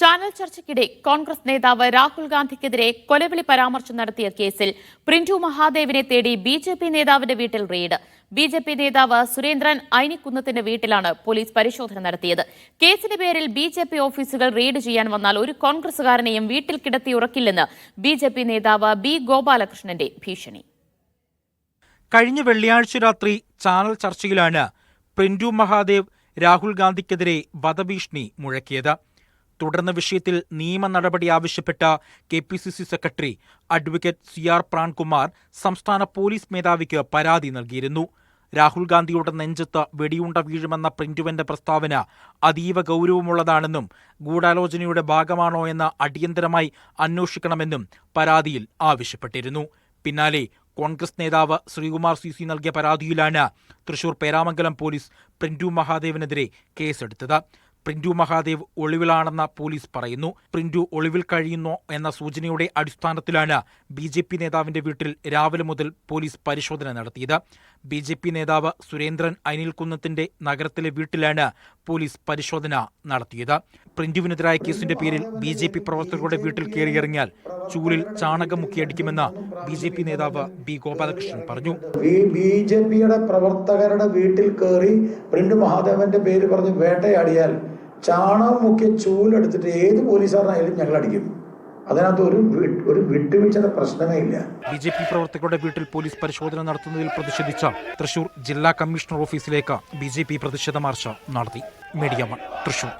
Channel ചർച്ചയ്ക്കിടെ കോൺഗ്രസ് നേതാവ് രാഹുൽ ഗാന്ധിക്കെതിരെ കൊലവിളി പരാമർശം നടത്തിയ കേസിൽ പ്രിന്റു മഹാദേവിനെ തേടി ബി ജെ പി നേതാവിന്റെ വീട്ടിൽ റെയ്ഡ്. ബി ജെ പി നേതാവ് സുരേന്ദ്രൻ ഐനിക്കുന്നത്തിന്റെ വീട്ടിലാണ് പോലീസ് പരിശോധന നടത്തിയത്. കേസിന്റെ പേരിൽ ബി ജെ പി ഓഫീസുകൾ റെയ്ഡ് ചെയ്യാൻ വന്നാൽ ഒരു കോൺഗ്രസുകാരനെയും വീട്ടിൽ കിടത്തി ഉറക്കില്ലെന്ന് ബി ജെ പി നേതാവ് ബി ഗോപാലകൃഷ്ണന്റെ ഭീഷണി. കഴിഞ്ഞ വെള്ളിയാഴ്ച രാത്രി ചാനൽ ചർച്ചയിലാണ് പ്രിന്റു മഹാദേവ് രാഹുൽ ഗാന്ധിക്കെതിരെ വധഭീഷണി മുഴക്കിയത്. തുടർന്ന് വിഷയത്തിൽ നിയമ നടപടി ആവശ്യപ്പെട്ട K P C C secretary advocate C R Prankumar സംസ്ഥാന പോലീസ് മേധാവിക്ക് പരാതി നൽകിയിരുന്നു. രാഹുൽ ഗാന്ധിയുടെ നെഞ്ചത്ത് വെടിയുണ്ട വീഴുമെന്ന പ്രിന്റുവന്റെ പ്രസ്താവന അതീവ ഗൗരവമുള്ളതാണെന്നും ഗൂഢാലോചനയുടെ ഭാഗമാണോ എന്ന് അടിയന്തരമായി അന്വേഷിക്കണമെന്നും പരാതിയിൽ ആവശ്യപ്പെട്ടിരുന്നു. പിന്നാലെ കോൺഗ്രസ് നേതാവ് ശ്രീകുമാർ സി സി നൽകിയ പരാതിയിലാണ് തൃശൂർ പേരാമംഗലം പോലീസ് പ്രിന്റു മഹാദേവനെതിരെ കേസെടുത്തത്. പ്രിന്റു മഹാദേവ് ഒളിവിലാണെന്ന പോലീസ് പറയുന്നു. പ്രിന്റു ഒളിവിൽ കഴിയുന്നു എന്ന സൂചനയുടെ അടിസ്ഥാനത്തിലാണ് ബി ജെ പി നേതാവിന്റെ വീട്ടിൽ രാവിലെ മുതൽ പോലീസ് പരിശോധന നടത്തിയത്. ബി ജെ പി നേതാവ് സുരേന്ദ്രൻ അനിൽകുന്നത്തിന്റെ നഗരത്തിലെ വീട്ടിലാണ് പോലീസ് പരിശോധന നടത്തിയത്. പ്രിന്റുവിനെതിരായ കേസിന്റെ പേരിൽ ബി ജെ പി പ്രവർത്തകരുടെ വീട്ടിൽ കയറിയിറങ്ങിയാൽ ചൂലിൽ ചാണകം മുക്കിയടിക്കുമെന്ന് ബി ജെ പി നേതാവ് ബി ഗോപാലകൃഷ്ണൻ പറഞ്ഞു. ബി ജെ പിയുടെ പ്രവർത്തകരുടെ വീട്ടിൽ കയറി പ്രിന്റ് മഹാദേവന്റെ പേര് പറഞ്ഞ് വേട്ടയാടിയാൽ ചാണകം മുക്കിയ ചൂലെടുത്തിട്ട് ഏത് പോലീസുകാരനായാലും ഞങ്ങൾ അടിക്കും അതിനകത്ത് ഒരു ഒരു വിട്ടുവീഴ്ചയുടെ പ്രശ്നമേ ഇല്ല. ബി ജെ പി പ്രവർത്തകരുടെ വീട്ടിൽ പോലീസ് പരിശോധന നടത്തുന്നതിൽ പ്രതിഷേധിച്ച തൃശൂർ ജില്ലാ കമ്മീഷണർ ഓഫീസിലേക്ക് ബി ജെ പി പ്രതിഷേധ മാർച്ച് നടത്തി. Media one Thrissur.